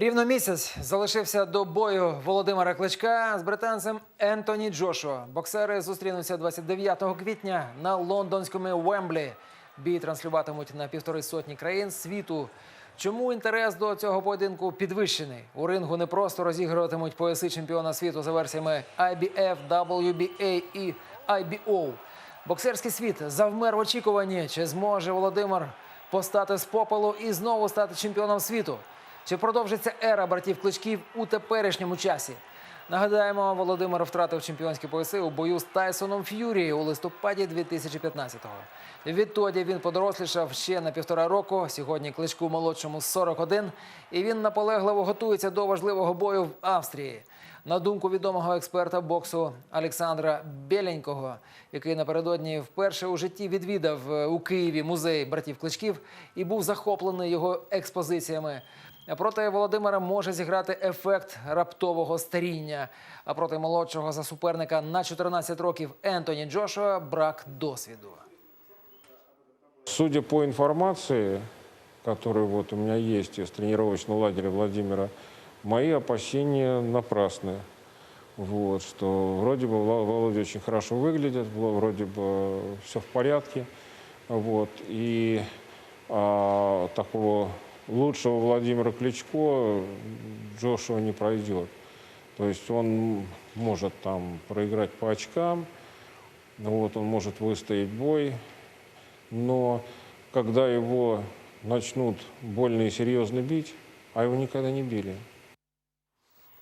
Рівно місяць залишився до бою Володимира Кличка з британцем Ентоні Джошуа. Боксери зустрінуться 29 квітня на лондонському Вемблі. Бій транслюватимуть на півтори сотні країн світу. Чому інтерес до цього поєдинку підвищений? У рингу не просто розігруватимуть пояси чемпіона світу за версіями IBF, WBA і IBO. Боксерський світ завмер в очікуванні, чи зможе Володимир постати з попелу і знову стати чемпіоном світу. Чи продовжиться ера братів кличків у теперішньому часі? Нагадаємо, Володимир втратив чемпіонські пояси у бою з Тайсоном Ф'юрі у листопаді 2015-го. Відтоді він подорослішав ще на півтора року. Сьогодні кличку молодшому 41, і він наполегливо готується до важливого бою в Австрії. На думку відомого експерта боксу Олександра Беленького, який напередодні вперше у житті відвідав е, у Києві музей братів кличків і був захоплений його експозиціями. Проти Володимира може зіграти ефект раптового старіння. А проти молодшого за суперника на 14 років Ентоні Джошуа брак досвіду. Судя по информации, которая вот у меня есть из тренировочного лагеря Владимира, мои опасения напрасны. Вот, что вроде бы Володя очень хорошо выглядит, вроде бы все в порядке. Вот, и а, такого лучшего Владимира Кличко Джошуа не пройдет. То есть он может там проиграть по очкам, вот, он может выстоять бой, но когда его начнут больно и серьезно бить, а его никогда не били,